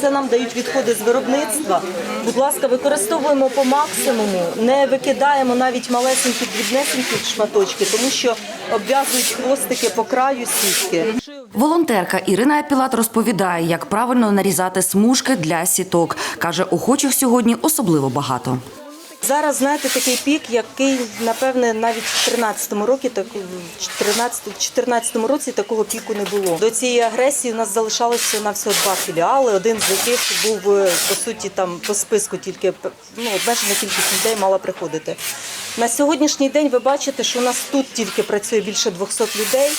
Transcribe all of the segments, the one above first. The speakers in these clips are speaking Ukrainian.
це нам дають відходи з виробництва. Будь ласка, використовуємо по максимуму, не викидаємо навіть малесенькі дрібнесенькі шматочки, тому що обв'язують хвостики по краю сітки. Волонтерка Ірина Епілат розповідає, як правильно нарізати смужки для сіток. Каже, охочих сьогодні особливо багато. Зараз знаєте такий пік, який напевне навіть в 13-му році, так в 13-14 році такого піку не було. До цієї агресії у нас залишалося на всього два філіали, один з яких був е, по суті там по списку тільки ну, обмежена кількість людей мала приходити. На сьогоднішній день ви бачите, що у нас тут тільки працює більше 200 людей.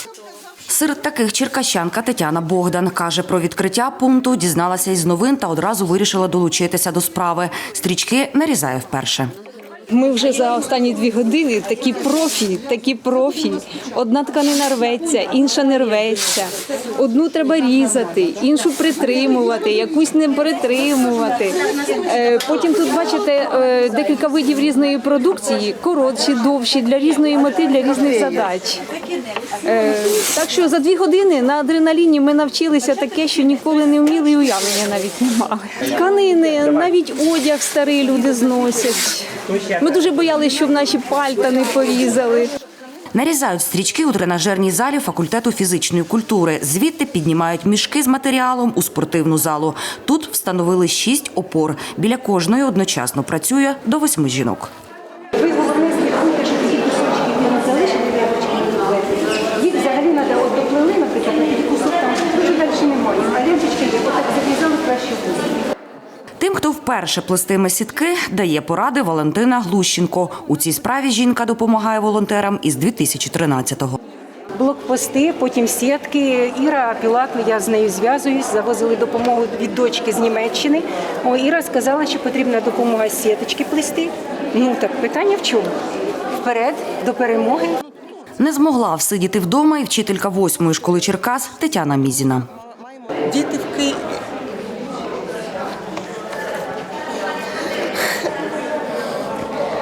Серед таких черкащанка Тетяна Богдан каже про відкриття пункту, дізналася із новин та одразу вирішила долучитися до справи. Стрічки нарізає вперше. Ми вже за останні дві години такі профі, такі профі. Одна тканина рветься, інша не рветься. Одну треба різати, іншу притримувати, якусь не притримувати. Е, Потім тут бачите е, декілька видів різної продукції, коротші, довші, для різної мети, для різних задач. Е, Так що за дві години на адреналіні ми навчилися таке, що ніколи не вміли і уявлення навіть не мали. Тканини, навіть одяг старий люди зносять. Ми дуже боялися, щоб наші пальта не порізали. Нарізають стрічки у тренажерній залі факультету фізичної культури. Звідти піднімають мішки з матеріалом у спортивну залу. Тут встановили шість опор. Біля кожної одночасно працює до восьми жінок. Тим, хто вперше плестиме сітки, дає поради Валентина Глущенко. У цій справі жінка допомагає волонтерам із 2013-го. Блокпости, потім сітки. Іра Пілату, я з нею зв'язуюсь, завозили допомогу від дочки з Німеччини. О, Іра сказала, що потрібна допомога сіточки плести. Ну так питання в чому? Вперед, до перемоги. Не змогла всидіти вдома і вчителька восьмої школи Черкас Тетяна Мізіна. Діти в Києві.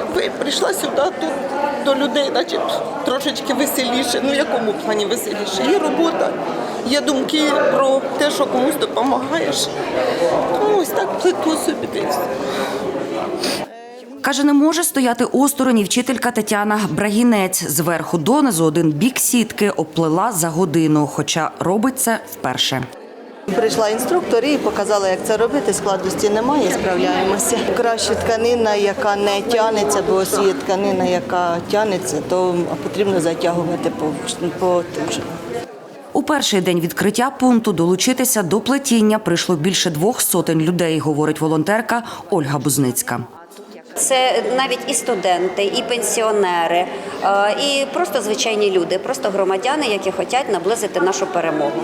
Ви прийшла сюди тут до людей, значить трошечки веселіше. Ну в якому плані веселіше? Є робота, є думки про те, що комусь допомагаєш. Тому ось так плету собі десь. Каже, не може стояти осторонь вчителька Тетяна Брагінець. Зверху донизу один бік сітки оплела за годину, хоча робить це вперше. Прийшла інструктор і показала, як це робити. Складності немає, справляємося. Краще тканина, яка не тягнеться, бо ось є тканина, яка тягнеться, то потрібно затягувати по, по У перший день відкриття пункту долучитися до плетіння прийшло більше двох сотень людей, говорить волонтерка Ольга Бузницька. Це навіть і студенти, і пенсіонери, е, і просто звичайні люди, просто громадяни, які хочуть наблизити нашу перемогу.